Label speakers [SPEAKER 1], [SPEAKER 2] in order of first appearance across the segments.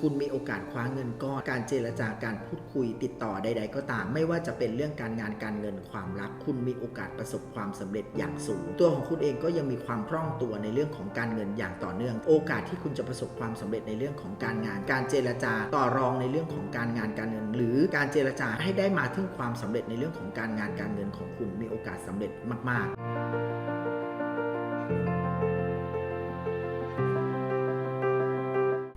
[SPEAKER 1] คุณมีโอกาสคว้าเงินก้อนการเจรจาการพูดคุยติดต่อใด ๆ ก็ตาม ไม่ว่าจะเป็นเรื่องการงานการเงินความรัก คุณมีโอกาสประสบความสำเร็จอย่างสูง ตัวของคุณเองก็ยังมีความคล่องตัวในเรื่องของการเงินอย่างต่อเนื่อง โอกาสที่คุณจะประสบความสำเร็จในเรื่องของการงาน การเจรจาต่อรองในเรื่องของการงานการเงิน หรือการเจรจาให้ได้มาถึงความสำเร็จในเรื่องของการงานการเงินของคุณมีโอกาสสำเร็จมาก ๆ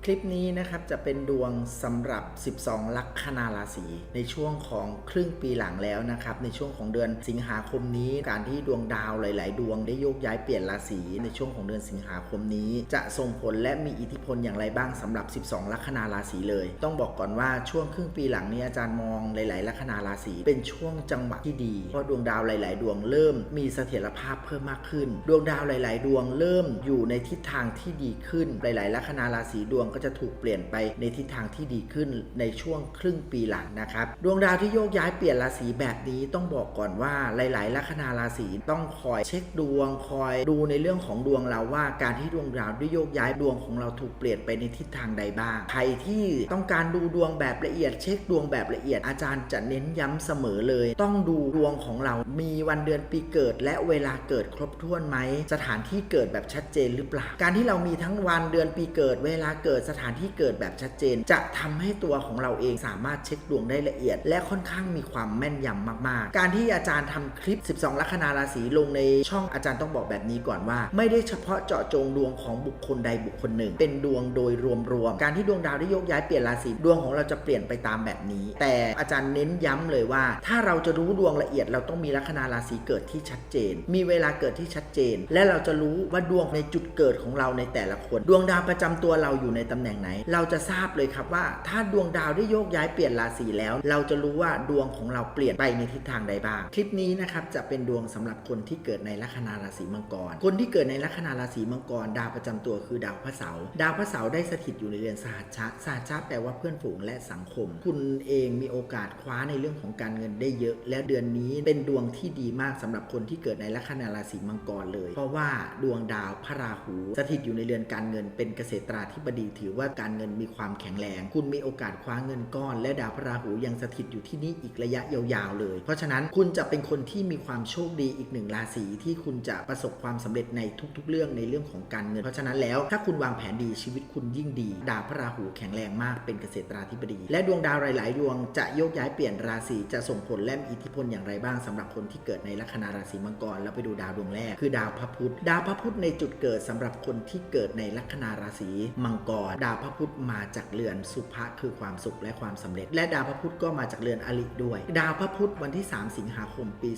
[SPEAKER 1] คลิปนี้นะครับจะเป็นดวงสำหรับ 12 ลัคนาราศีในช่วงของครึ่งปีหลังแล้วนะครับในช่วงของเดือนสิงหาคมนี้ การที่ดวงดาวหลาย ๆ ดวงได้โยกย้ายเปลี่ยนราศีในช่วงของเดือนสิงหาคมนี้ จะส่งผลและมีอิทธิพลอย่างไรบ้างสำหรับ 12 ลัคนาราศีเลย ต้องบอกก่อนว่าช่วงครึ่งปีหลังนี้อาจารย์มองหลาย ๆ ลัคนาราศีเป็นช่วงจังหวะที่ดีเพราะดวงดาวหลาย ๆ ดวงเริ่มมีเสถียรภาพเพิ่มมากขึ้น ดวงดาวหลาย ๆ ดวงเริ่มอยู่ในทิศทางที่ดีขึ้นหลาย ๆ ลัคนาราศีดวงก็จะถูกเปลี่ยนไปในทิศทางที่ดีขึ้นในช่วงครึ่งปีหลังนะครับ ดวงดาวที่โยกย้ายเปลี่ยนราศีแบบนี้ต้องบอกก่อนว่าหลาย ๆ ลัคนาราศีต้องคอยเช็คดวงคอยดูในเรื่องของดวงเราว่าการที่ดวงดาวได้โยกย้ายดวงของเราถูกเปลี่ยนไปในทิศทางใดบ้างใครที่ต้องการดูดวงแบบละเอียด เช็คดวงแบบละเอียดอาจารย์จะเน้นย้ำเสมอเลย ต้องดูดวงของเรา มีวันเดือนปีเกิด และเวลาเกิดครบถ้วนไหมสถานที่เกิดแบบชัดเจนหรือเปล่า การที่เรามีทั้งวันเดือนปีเกิด เวลาเกิดสถานที่เกิดแบบชัดเจน จะทำให้ตัวของเราเองสามารถเช็คดวงได้ละเอียด และค่อนข้างมีความแม่นยำมาก ๆ การที่อาจารย์ทำคลิป 12 ลัคนาราศีลงในช่องอาจารย์ต้องบอกแบบนี้ก่อนว่า ไม่ได้เฉพาะเจาะจงดวงของบุคคลใดบุคคลหนึ่ง เป็นดวงโดยรวมๆการที่ดวงดาวได้โยกย้ายเปลี่ยนราศีดวงของเราจะเปลี่ยนไปตามแบบนี้ แต่อาจารย์เน้นย้ำเลยว่า ถ้าเราจะรู้ดวงละเอียด เราต้องมีลัคนาราศีเกิดที่ชัดเจน มีเวลาเกิดที่ชัดเจน และเราจะรู้ว่าดวงในจุดเกิดของเราในแต่ละคน ดวงดาวประจำตัวเราอยู่ในตำแหน่งไหน เราจะทราบเลยครับว่า ถ้าดวงดาวได้โยกย้ายเปลี่ยนราศีแล้ว เราจะรู้ว่าดวงของเราเปลี่ยนไปในทิศทางใดบ้าง คลิปนี้นะครับจะเป็นดวงสำหรับคนที่เกิดในลัคนาราศีมังกร คนที่เกิดในลัคนาราศีมังกร ดาวประจำตัวคือดาวพระเสาร์ดาวพระเสาร์ได้สถิตอยู่ในเรือนสหัชชะสหัชชะแปลว่าเพื่อนฝูงและสังคม คุณเองมีโอกาสคว้าในเรื่องของการเงินได้เยอะ และเดือนนี้เป็นดวงที่ดีมากสำหรับคนที่เกิดในลัคนาราศีมังกรเลย เพราะว่าดวงดาวพระราหู สถิตอยู่ในเรือนการเงินเป็นเกษตราธิบดีถือว่าการเงินมีความแข็งแรง คุณมีโอกาสคว้าเงินก้อน และดาวพระราหูยังสถิตอยู่ที่นี่อีกระยะยาวๆเลย เพราะฉะนั้นคุณจะเป็นคนที่มีความโชคดีอีกหนึ่งราศีที่คุณจะประสบความสำเร็จในทุก ๆ เรื่องในเรื่องของการเงิน เพราะฉะนั้นแล้วถ้าคุณวางแผนดีชีวิตคุณยิ่งดี ดาวพระราหูแข็งแรงมากเป็นเกษตราธิบดี และดวงดาวหลาย ๆ ดวงจะโยกย้ายเปลี่ยนราศีจะส่งผลและมีอิทธิพลอย่างไรบ้างสำหรับคนที่เกิดในลัคนาราศีมังกรแล้วไปดูดาวดวงแรก คือดาวพระพุธดาวพระพุธในจุดเกิดสำหรับคนที่เกิดในลัคนาราศีมังกรดาวพระพุธมาจากเรือนสุภะคือความสุขและความสำเร็จ และดาวพระพุธก็มาจากเรือนอริด้วย ดาวพระพุธวันที่ 3 สิงหาคมปี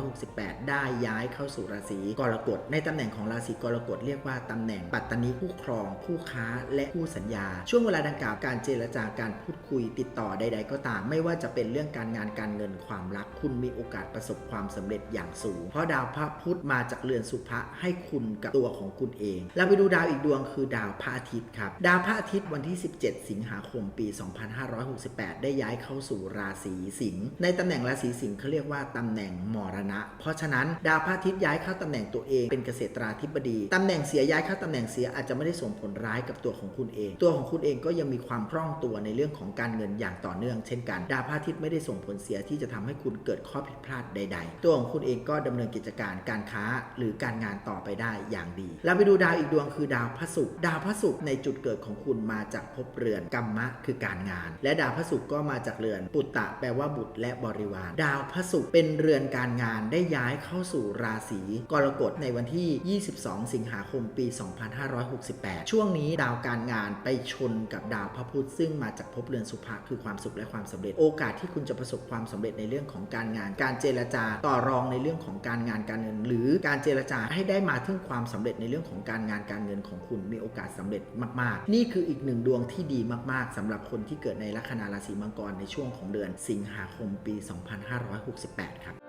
[SPEAKER 1] 2568 ได้ย้ายเข้าสู่ราศีกรกฎในตำแหน่งของราศีกรกฎเรียกว่าตำแหน่งปัตตานิคู่ครองคู่ค้าและคู่สัญญา ช่วงเวลาดังกล่าวการเจรจาการพูดคุยติดต่อใด ๆ ก็ตาม ไม่ว่าจะเป็นเรื่องการงานการเงินความรัก คุณมีโอกาสประสบความสำเร็จอย่างสูง เพราะดาวพระพุธมาจากเรือนสุภะให้คุณกับตัวของคุณเอง เราไปดูดาวอีกดวงคือดาวพระอาทิตย์ครับดาวพระอาทิตย์วันที่ 17 สิงหาคมปี 2568 ได้ย้ายเข้าสู่ราศีสิงห์ในตำแหน่งราศีสิงห์เขาเรียกว่าตำแหน่งมรณะ เพราะฉะนั้นดาวพระอาทิตย์ย้ายเข้าตำแหน่งตัวเองเป็นเกษตราธิบดีตำแหน่งเสียย้ายเข้าตำแหน่งเสียอาจจะไม่ได้ส่งผลร้ายกับตัวของคุณเอง ตัวของคุณเองก็ยังมีความคล่องตัวในเรื่องของการเงินอย่างต่อเนื่อง เช่นกันดาวพระอาทิตย์ไม่ได้ส่งผลเสียที่จะทำให้คุณเกิดข้อผิดพลาดใด ๆ ตัวของคุณเองก็ดำเนินกิจการการค้าหรือการงานต่อไปได้อย่างดีเราไปดูดาวอีกดวงคือดาวพระศุกร์ดาวพระศุกร์ในจุดเกิดของคุณมาจากภพเรือนกัมมะคือการงาน และดาวพระศุกร์ก็มาจากเรือน ปุตตะแปลว่าบุตรและบริวาร ดาวพระศุกร์เป็นเรือนการงานได้ย้ายเข้าสู่ราศีกรกฎในวันที่ 22 สิงหาคมปี 2568 ช่วงนี้ดาวการงานไปชนกับดาวพระพุธซึ่งมาจากภพเรือนสุภะคือความสุขและความสำเร็จ โอกาสที่คุณจะประสบความสำเร็จในเรื่องของการงาน การเจรจาต่อรองในเรื่องของการงานการเงิน หรือการเจรจาให้ได้มาถึงความสำเร็จในเรื่องของการงานการเงินของคุณมีโอกาสสำเร็จมากนี่คืออีกหนึ่งดวงที่ดีมากๆสำหรับคนที่เกิดในลัคนาราศีมังกรในช่วงของเดือนสิงหาคมปี 2568 ครับ